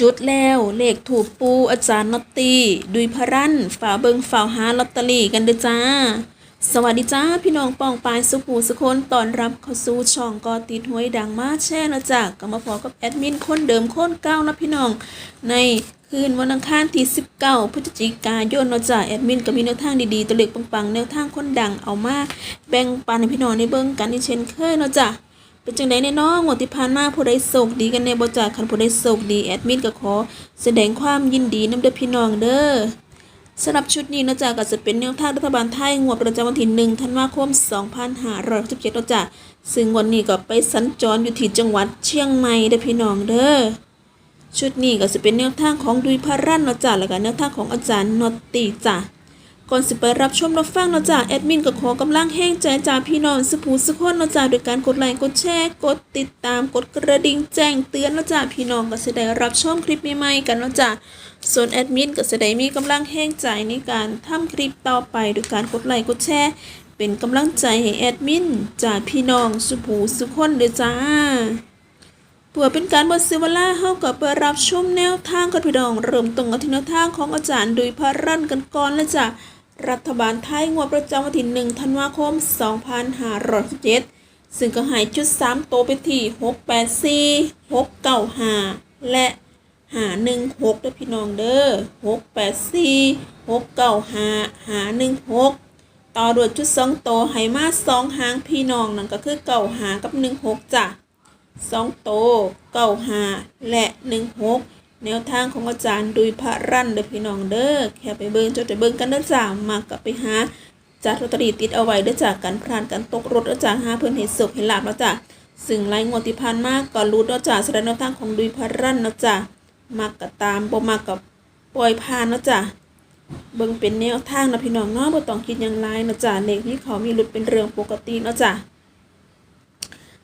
จุดแล้วเลขถูกปูอาจารย์นอตตี้ดุยพระรันฝ่าเบิงฝ่าหาลอตเตอรี่กันเด้อจ้า สวัสดีจ้า พี่น้องปองปายสุขหูสุคนตอนรับเข้าสู่ช่องกอติดหวยดังมาแช่นะจ้าก็มาพอกับแอดมินคนเดิมคนเก้านะพี่น้อง ในคืนวันอังคารที่ 19 พฤศจิกายนนะจ้าแอดมินก็มีแนวทางดีๆตัวเล็กปังๆแนวทางคนดังเอามาแบ่งปันให้พี่น้องได้เบิ่งกันที่เช่นเคยนะจ้า เป็นจังไดแน่น้องงวดที่ผ่านมาผู้ใดโชคดีกันแน่บ่จ้าคันผู้ใดโชคดีแอดมินก็ขอ แสดงความยินดีนำเด้อพี่น้องเด้อสำหรับชุดนี้นะจ๊ะก็จะเป็นแนวทางรัฐบาลไทยงวดประจำวันที่ 1 ธันวาคม 2567นะจ๊ะซึ่งวันนี้ก็ไปสัญจรอยู่ที่จังหวัดเชียงใหม่เด้อพี่น้องเด้อชุดนี้ก็จะเป็นแนวทางของดุยพารันนะจ้ะแล้วก็แนวทางของอาจารย์นอตตีจ้ะ ก่อนสิไปรับชมรับฟังเนาะจ้ะแอดมินก็ขอกำลังแห้งใจจากพี่น้องสุภูสุขคนเนาะจ้ะโดยการกดไลค์กดแชร์กดติดตามกดกระดิ่งแจ้งเตือนเนาะจ้ะพี่น้องก็จะได้รับชมคลิปใหม่ๆกันเนาะจ้ะส่วนแอดมินก็จะได้มีกำลังแห้งใจในการทำคลิปต่อไปโดยการกดไลค์กดแชร์เป็นกำลังใจให้แอดมินจากพี่น้องสุภูสุขคนเด้อจ้าเพื่อเป็นการบดสิเวลาเฮาก็ไปรับชมแนวทางกันพี่น้อง เริ่มต้นกันที่แนวทางของอาจารย์ดุยพารันกันก่อนเลยจ้ะ รัฐบาลไทยงวดประจำวันที่1ธันวาคม 2567ซึ่งก็หายชุด 3 โตไปที่ 684 695 และ516ด้อพี่น้องเด้อ 684 695 516 ต่อด้วยชุด 2 โตวให้มา2หางพี่น้องนั่นก็คือเก่าหากับ 16จ้ะสองโตเก้าหาและหนึ่งหก แนวทางของอาจารย์ดุยพระรันเด้อพี่น้องเด้อแค่ไปเบิ่งจดไปเบิ่งกันเด้อจ้ามากกับไปหาจัดลอตเตอรี่ติดเอาไว้เด้อจากันพลานกันตกรถเด้อจ้าหาเพิ่อนเห็นสุขเห็นลาบเนาะจ้าซึ่งไล่งวดที่ผ่านมากก็รู้เนาะจ้าแสดงแนวทางของดุยพระรันเนาะจ้ามากกับตามบ่มากกับปล่อยผ่านเนาะจ้าเบิ่งเป็นแนวทางนะพี่น้องเนาะบ่ต้องคิดหยังหลายเนาะจ้าเลขนี้เขามีหลุดเป็นเรื่องปกติเนาะจ้า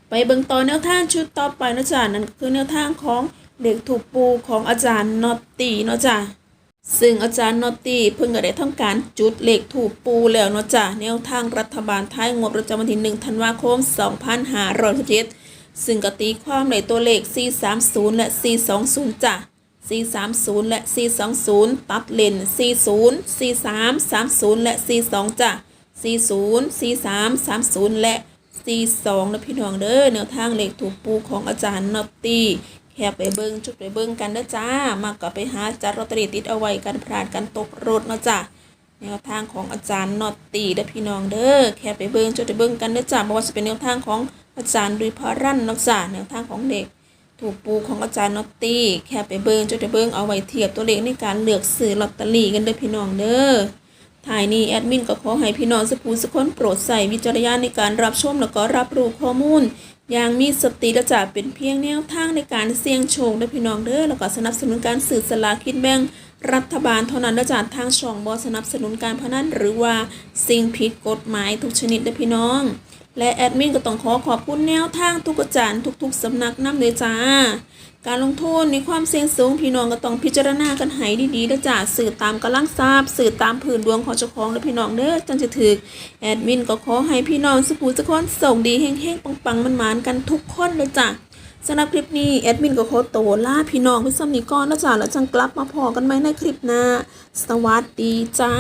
ไปเบิ่งต่อแนวทางชุดต่อไปเนาะจ้ะนั่นก็คือแนวทางของ เด็กถูกปูของอาจารย์นอตตีเนาะจ้ะซึ่งอาจารย์นอตตี้เพิ่งก็ได้ทำการจุดเหลขถูกปูแล้วเนาะจ้ะแนวทางรัฐบาลไทยงวดประจำวันที่1ธันวาคม 2567ซึ่งก็ตีความในตัวเลข 430 และ 420 จ้ะ 430 และ 420 ตัดเลน40 43 30 และ 42 จ้ะ 40 43 30 และ 42นะพี่น้องเด้อแนวทางเหลขถูกปูของอาจารย์นอตตี้ แค่ไปเบิ้งจุดไปเบิ้งกันเด้อจ้ามากกับไปหาจัดลอตเตอรี่ติดเอาไว้กันพลาดกันตกรถเนาะจ้ะแนวทางของอาจารย์นอตตีเด้อพี่น้องเด้อแค่ไปเบิ้งจุดไปเบิ้งกันเด้อจ้าบ่ว่าจะเป็นแนวทางของอาจารย์ดุยพารันเนาะจ้ะแนวทางของเด็ก ถูกปูของอาจารย์นอตตีแค่ไปเบิ้งจุดไปเบิ้งเอาไว้เทียบตัวเลขในการเลือกซื้อลอตเตอรี่กันเด้อพี่น้องเด้อ ถ่ายนี้แอดมินก็ขอให้พี่น้องสกูสกคนโปรดใส่วิจารณญาณในการรับชมและก็รับรู้ข้อมูล อย่างมีสติและจะเป็นเพียงแนวทางในการเสี่ยงโชคและพี่น้องเด้อแล้วก็สนับสนุนการสื่อสลาคิดแบ่งรัฐบาลเท่านั้นและจากทางช่องบอสนับสนุนการพนันหรือว่าสิ่งผิดกฎหมายทุกชนิดและพี่น้อง และแอดมินก็ต้องขอขอบคุณแนวทางทุกอาจารย์ทุกๆสำนักน้ำเลยจ้า การลงทุนมีความเสี่ยงสูงพี่น้องก็ต้องพิจารณากันให้ดีๆเด้จ้าสื่อตามกำลังทราบสื่อตามผืนดวงของเจ้าของและพี่น้องเด้อจังจะถือแอดมินก็ขอให้พี่น้องสุขูสุขคนส่งดีเฮงๆปังๆมันหมานๆกันทุกคนเลยจ้าสำหรับคลิปนี้แอดมินก็ขอโตวลาพี่น้องไปซ้ำนี้ก่อนนะจ้าแล้วจังกลับมาพอกันไหมในคลิปหน้า สวัสดีจ้า